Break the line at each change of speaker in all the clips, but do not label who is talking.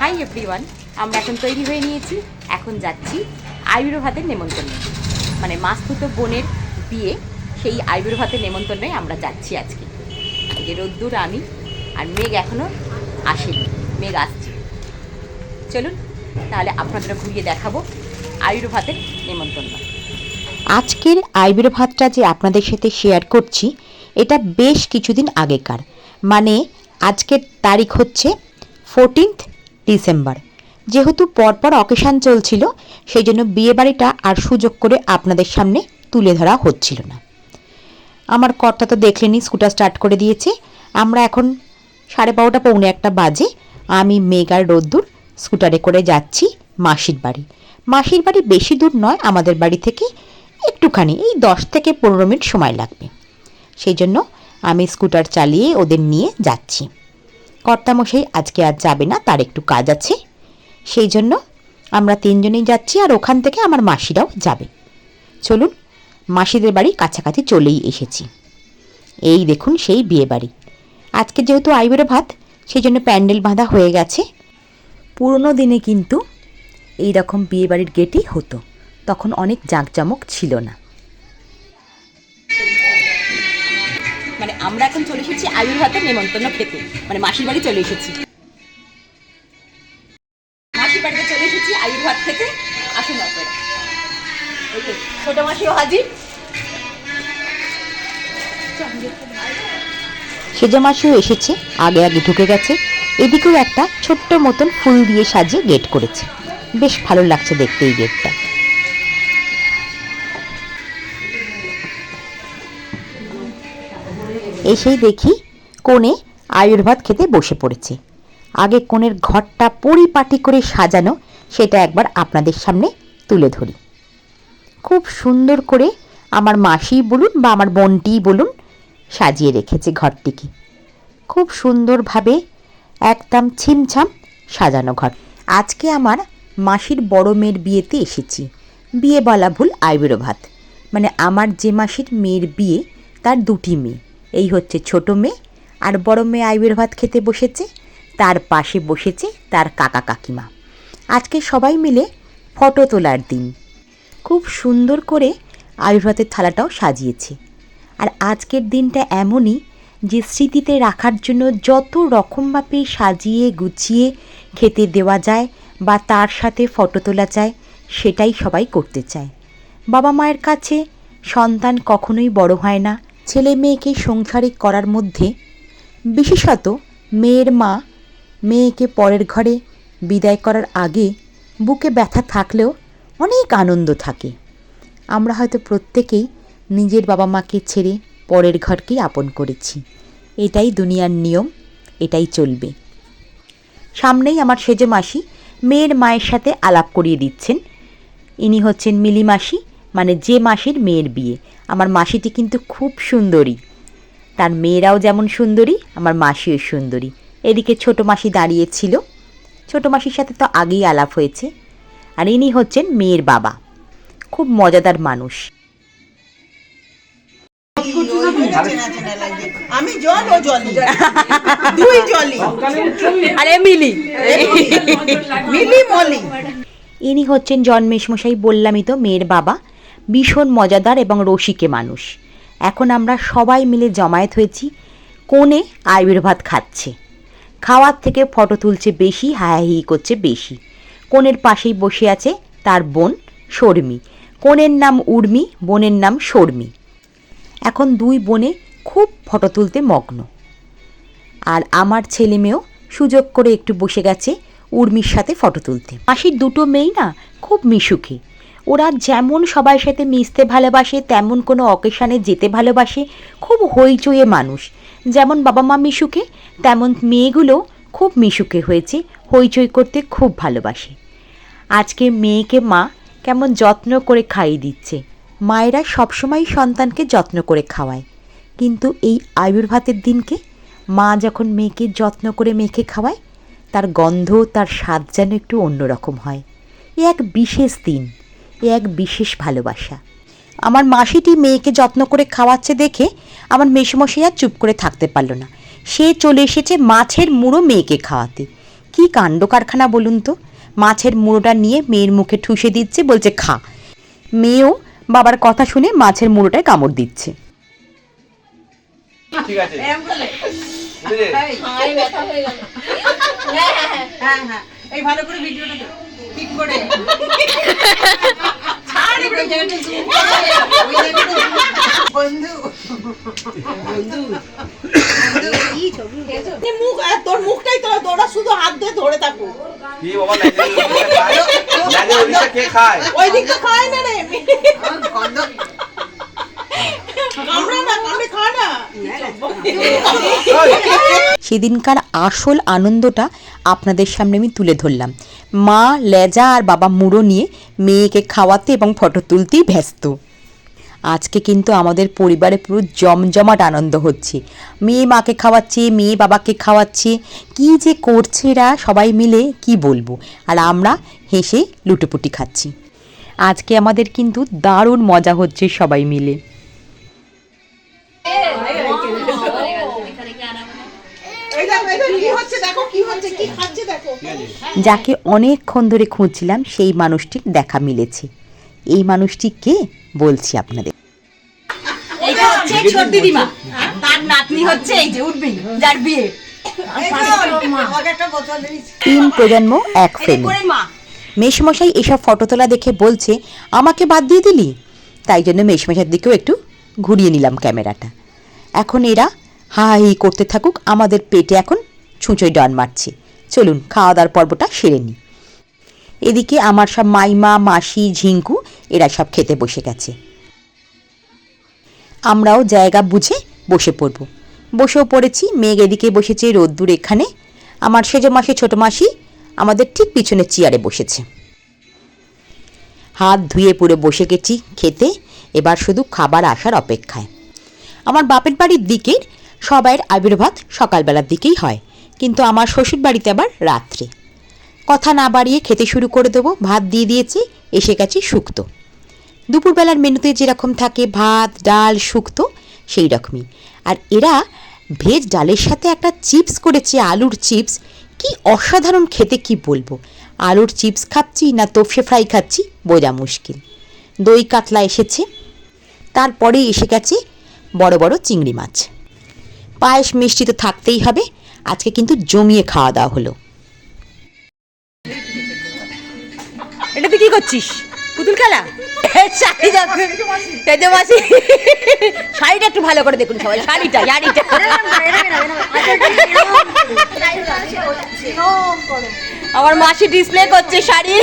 Hi everyone আমরা এখন তৈরি হয়ে নিয়েছি। এখন যাচ্ছি আইবুড়ো ভাতের নেমন্তন্ন। মানে মাস্তুতো বোনের বিয়ে, সেই আইবুড়ো ভাতের নেমন্তন্নে আমরা যাচ্ছি আজকে। যে রোদ্দুর আমি আর মেঘ এখনও আসেনি। মেঘ আসছে। চলুন, তাহলে আপনাদের ঘুরিয়ে দেখাবো আইবুড়ো ভাতের নেমন্তন্ন। আজকের আইবুড়ো ভাতটা যে আপনাদের সাথে শেয়ার করছি, এটা বেশ কিছুদিন আগেকার। মানে আজকের তারিখ হচ্ছে ফোরটিন্থ ডিসেম্বর। যেহেতু পরপর অকেশান চলছিল সেই জন্য বিয়েবাড়িটা আর সুযোগ করে আপনাদের সামনে তুলে ধরা হচ্ছিল না। আমার কর্তা তো দেখলেনি স্কুটার স্টার্ট করে দিয়েছে। আমরা এখন সাড়ে বারোটা পৌনে একটা বাজে। আমি, মেঘ আর রোদ্দুর স্কুটারে করে যাচ্ছি মাসির বাড়ি। মাসির বাড়ি বেশি দূর নয়, আমাদের বাড়ি থেকে একটুখানি, এই দশ থেকে পনেরো মিনিট সময় লাগবে। সেই জন্য আমি স্কুটার চালিয়ে ওদের নিয়ে যাচ্ছি। কর্তামশাই, আজকে আর যাবে না, তার একটু কাজ আছে। সেই জন্য আমরা তিনজনেই যাচ্ছি আর ওখান থেকে আমার মাসিরাও যাবে। চলুন, মাসিদের বাড়ি কাছাকাছি চলেই এসেছি। এই দেখুন সেই বিয়ে বাড়ি আজকে যেহেতু আইবুড়ো ভাত, সেই জন্য প্যান্ডেল বাঁধা হয়ে গেছে। পুরনো দিনে কিন্তু এই রকম বিয়ে বাড়ির গেটই হতো। তখন অনেক জাঁকজমক ছিল না। মানে আমরা এখন এসেছি আয়ুর ভাতের নেমন্তন্ন খেতে। মানে মাসির বাড়ি চলে এসেছি। মাসির বাড়িতে চলে এসেছি আয়ুর ভাত খেতে আসুন যে, ছোট মাসিও হাজির। সেজা মাসিও এসেছে আগে আগে ঢুকে গেছে। এদিকেও একটা ছোট্ট মতন ফুল দিয়ে সাজিয়ে গেট করেছে। বেশ ভালো লাগছে দেখতে এই গেটটা এসেই দেখি কোণে আয়ুর ভাত খেতে বসে পড়েছে। আগে কোণের ঘরটা পরিপাটি করে সাজানো, সেটা একবার আপনাদের সামনে তুলে ধরি। খুব সুন্দর করে আমার মাসিই বলুন বা আমার বোনটিই বলুন সাজিয়ে রেখেছে ঘরটিকে। খুব সুন্দরভাবে একদম ছিমছাম সাজানো ঘর। আজকে আমার মাসির বড় মেয়ের বিয়েতে এসেছি। বিয়ে বলা ভুল আইবুড়ো ভাত মানে আমার যে মাসির মেয়ের বিয়ে, তার দুটি মেয়ে। এই হচ্ছে ছোট মেয়ে। আর বড় মেয়ে আইবুড়ো ভাত খেতে বসেছে, তার পাশে বসেছে তার কাকা কাকিমা। আজকে সবাই মিলে ফটো তোলার দিন। খুব সুন্দর করে আয়ুর্ভাতের থালাটাও সাজিয়েছে। আর আজকের দিনটা এমনই যে স্মৃতিতে রাখার জন্য যত রকমভাবে সাজিয়ে গুছিয়ে খেতে দেওয়া যায় বা তার সাথে ফটো তোলা যায়, সেটাই সবাই করতে চায়। বাবা মায়ের কাছে সন্তান কখনোই বড় হয় না। ছেলে মেয়েকে সংসারিক করার মধ্যে, বিশেষত মেয়ের মা, মেয়েকে পরের ঘরে বিদায় করার আগে বুকে ব্যথা থাকলেও অনেক আনন্দ থাকে। আমরা হয়তো প্রত্যেকেই নিজের বাবা মাকে ছেড়ে পরের ঘরকেই আপন করেছি। এটাই দুনিয়ার নিয়ম, এটাই চলবে। সামনেই আমার সেজে মাসি মেয়ের মায়ের সাথে আলাপ করিয়ে দিচ্ছেন। ইনি হচ্ছেন মিলি মাসি মানে যে মাসির মেয়ের বিয়ে। আমার মাসিটি কিন্তু খুব সুন্দরী। তার মেয়েরাও যেমন সুন্দরী আমার মাসিও সুন্দরী। এদিকে ছোট মাসি দাঁড়িয়েছিল। ছোট মাসির সাথে তো আগেই আলাপ হয়েছে। আর ইনি হচ্ছেন মেয়ের বাবা। খুব মজাদার মানুষ।
আমি জল ও জলি। দুই জলি।
আরে মিলি
মিলি মলি।
ইনি হচ্ছেন জন্মেশ মশাই বললামই তো মেয়ের বাবা। ভীষণ মজাদার এবং রসিকে মানুষ। এখন আমরা সবাই মিলে জমায়েত হয়েছি কোণে আইবির ভাত খাচ্ছে। খাওয়ার থেকে ফটো তুলছে বেশি হায়াহি করছে বেশি। কোণের পাশেই বসে আছে তার বোন শর্মি। কোণের নাম উর্মি, বোনের নাম শর্মি। এখন দুই বোনে খুব ফটো তুলতে মগ্ন। আর আমার ছেলে মেয়েও সুযোগ করে একটু বসে গেছে উর্মির সাথে ফটো তুলতে। মাসির দুটো মেয়েই না, খুব মিশুকে। ওরা যেমন সবার সাথে মিশতে ভালোবাসে, তেমন কোনো অকেশানে যেতে ভালোবাসে। খুব হইচইয়ে মানুষ। যেমন বাবা মা মিশুকে, তেমন মেয়েগুলো খুব মিশুকে হয়েছে, হইচই করতে খুব ভালোবাসে। আজকে মেয়েকে মা কেমন যত্ন করে খাইয়ে দিচ্ছে। মায়েরা সবসময় সন্তানকে যত্ন করে খাওয়ায়। কিন্তু এই আয়ুর্ভাতের দিনকে মা যখন মেয়েকে যত্ন করে মেখে খাওয়ায়, তার গন্ধ, তার স্বাদ যেন একটু অন্যরকম হয়। এ এক বিশেষ দিন। এ এক বিশেষ ভালোবাসা। আমার মাসিটি মেয়েকে যত্ন করে খাওয়াচ্ছে দেখে আমার মেসমশাই আর চুপ করে থাকতে পারল না। সে চলে এসেছে মাছের মুড়ো মেয়েকে খাওয়াতে। কি কাণ্ড কারখানা বলুন তো? মাছের মুড়োটা নিয়ে মেয়ের মুখে ঠুসে দিচ্ছে বলছে খা। মেয়েও বাবার কথা শুনে মাছের মুড়োটায় কামড় দিচ্ছে।
ঠিক আছে?
এই, হ্যাঁ হ্যাঁ এই ভালো করে ভিডিওটা। ঠিক করে। বন্ধু বন্ধু। মুখ তোর মুখটাই তোরা তোরা শুধু হাত দিয়ে ধরে থাকো
কি বাবা?
ওই দিকটা খায় না রে কামড়া না কামড়ে খা না
ওই,
সেদিনকার আসল আনন্দটা আপনাদের সামনে আমি তুলে ধরলাম। মা, লেজা আর বাবা মুড়ো নিয়ে মেয়েকে খাওয়াতে এবং ফটো তুলতেই ব্যস্ত। আজকে কিন্তু আমাদের পরিবারে পুরো জমজমাট আনন্দ হচ্ছে। মেয়ে মাকে খাওয়াচ্ছে, মেয়ে বাবাকে খাওয়াচ্ছে। কি যে করছে এরা সবাই মিলে, কি বলব? আর আমরা হেসে লুটোপুটি খাচ্ছি। আজকে আমাদের কিন্তু দারুণ মজা হচ্ছে সবাই মিলে। যাকে অনেকক্ষণ ধরে খুঁজছিলাম সেই মানুষটির দেখা মিলেছে। এই মানুষটি কে? বলছি আপনাদের।
এটা হচ্ছে ছোট দিদিমা। তার নাতনি হচ্ছে এই যে উঠবি যার বিয়ে।
তিন প্রজন্ম এক ফ্রেমে।
করে মা।
মেশমশাই এসব ফটো তোলা দেখে বলছে আমাকে বাদ দিয়ে দিলি? তাই জন্য মেশমশাইয়ের দিকেও একটু ঘুরিয়ে নিলাম ক্যামেরাটা। এখন এরা হা হি করতে থাকুক, আমাদের পেটে এখন ছুঁচোয় ডান মারছে। চলুন খাওয়া দাওয়ার পর্বটা সেরে নিই। এদিকে আমার সব মাইমা, মাসি, ঝিঙ্কু, এরা সব খেতে বসে গেছে। আমরাও জায়গা বুঝে বসে পড়ব। বসেও পড়েছি, মেঘ এদিকে বসেছে, রোদ্দুর এখানে। আমার সেজো মাসি, ছোটো মাসি আমাদের ঠিক পিছনে চেয়ারে বসেছে। হাত ধুয়ে পুরো বসে গেছি খেতে, এবার শুধু খাবার আসার অপেক্ষায়। আমার বাপের বাড়ির দিকের সবাইয়ের আবির্ভাত সকালবেলার দিকেই হয়। কিন্তু আমার শ্বশুর বাড়িতে আবার রাত্রে। কথা না বাড়িয়ে খেতে শুরু করে দেবো, ভাত দিয়ে দিয়েছি, এসে গেছে শুক্তো। দুপুরবেলার মেনুতে যেরকম থাকে ভাত, ডাল, শুক্তো, সেই রকমই। আর এরা ভেজ ডালের সাথে একটা চিপস করেছে, আলুর চিপস। কি অসাধারণ খেতে, কি বলব? আলুর চিপস খাচ্ছি না তোফসে ফ্রাই খাচ্ছি, বোঝা মুশকিল। দই কাতলা এসেছে। তারপরে এসে গেছে বড় বড় চিংড়ি মাছ। পায়েস মিষ্টি তো থাকতেই হবে। আজকে কিন্তু জমিয়ে খাওয়া দাওয়া হলো।
এটা তুই কি করছিস? পুতুল খেলা? শাড়ি দেখুন মাসি। শাড়িটা একটু ভালো করে দেখুন সবাই, শাড়িটা শাড়িটা আমার মাসি ডিসপ্লে করছে শাড়ি।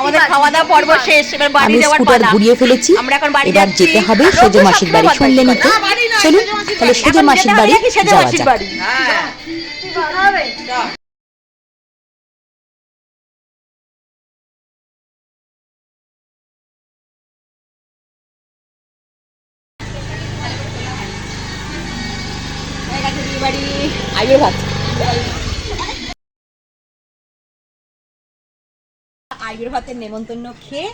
আমাদের খাওয়া দাওয়া পর্ব শেষ এবার বাড়ি যাওয়ার পালা।
ঘুরিয়ে ফেলেছি।
আমরা এখন বাড়ি
এবার যেতে হবে সেজো মাসির বাড়ি
সময়
শুনলে নিতে।
না, বাড়ি নয়,
চলুন তাহলে
বাড়ি।
সেজো মাসির বাড়ি যাওয়া যাক।
হ্যাঁ।
বাড়ি। আগে ভাত। আইবের ভাতের নেমন্তন্ন খেয়ে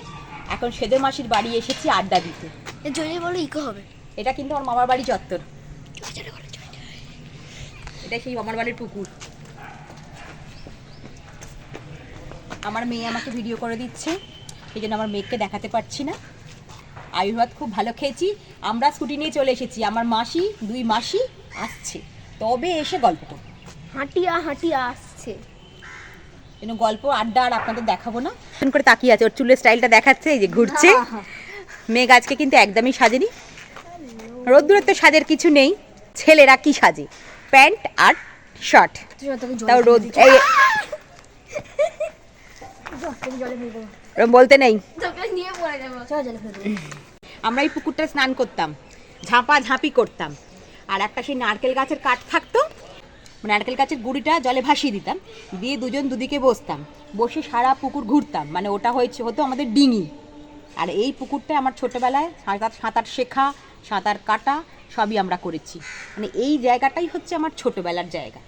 এখন সেদের মাসির বাড়ি এসেছি আড্ডা দিতে।
জয়ী বলে ইকো হবে।
এটা কিন্তু আমার মামার বাড়ি চত্বর। এটা সেই মামার বাড়ির পুকুর। আমার মেয়ে আমাকে ভিডিও করে দিচ্ছে এই জন্য আমার মেয়েকে দেখাতে পারছি না। আয়ুর্বাদ খুব ভালো খেয়েছি। আমরা স্কুটি নিয়ে চলে এসেছি। আমার মাসি দুই মাসি আসছে। তবে এসে গল্প করব।
হাঁটিয়া হাঁটিয়া আসছে।
যেন গল্প আড্ডা আর আপনাদের দেখাবো না? ফোন করে তাকিয়ে আছে ওর চুলের স্টাইলটা দেখাচ্ছে এই যে ঘুরছে। মেঘ আজকে কিন্তু একদমই সাজেনি। রোদ্দুরের তো সাজের কিছু নেই। ছেলেরা কি সাজে? প্যান্ট আর শার্ট তাও রোদ এই বলতে নেই। আমরা এই পুকুরটা স্নান করতাম। ঝাঁপা ঝাঁপি করতাম। আর একটা সেই নারকেল গাছের কাঠ থাকতো নারকেল গাছের গুঁড়িটা জলে ভাসিয়ে দিতাম, দিয়ে দুজন দুদিকে বসতাম, বসে সারা পুকুর ঘুরতাম মানে ওটা হয়েছে, হতো আমাদের ডিঙি। আর এই পুকুরটা আমার ছোটোবেলায় সাঁতার সাঁতার শেখা সাঁতার কাটা, সবই আমরা করেছি। মানে এই জায়গাটাই হচ্ছে আমার ছোটোবেলার জায়গা।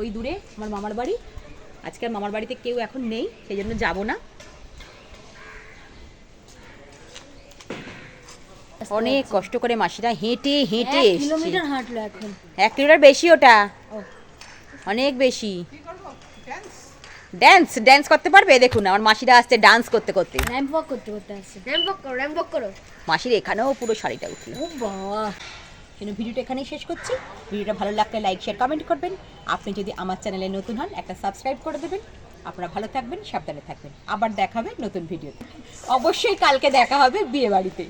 ওই দূরে আমার মামার বাড়ি, আজকে মামার বাড়িতে কেউ এখন নেই, সেই জন্য যাব না। অনেক কষ্ট করে মাসিরা হেঁটে হেঁটে
কিলোমিটার হাঁটলো এখন।
এক কিলোমিটার বেশি ওটা। অনেক বেশি। ড্যান্স ড্যান্স করতে পারবে? দেখুন আমার মাসিরা আসছে ডান্স করতে করতে।
র্যাম্প ওয়াক করতে করতে আসছে। র্যাম্প ওয়াক করো র্যাম্প ওয়াক করো।
মাসির এখানেও পুরো শাড়িটা উঠল
ও বাবা।
জন্য ভিডিওটা এখানেই শেষ করছি? ভিডিওটা ভালো লাগলে লাইক শেয়ার কমেন্ট করবেন। আপনি যদি আমার চ্যানেলে নতুন হন একটা সাবস্ক্রাইব করে দেবেন। আপনারা ভালো থাকবেন সাবধানে থাকবেন। আবার দেখা হবে নতুন ভিডিওতে অবশ্যই কালকে দেখা হবে বিয়ে বাড়িতে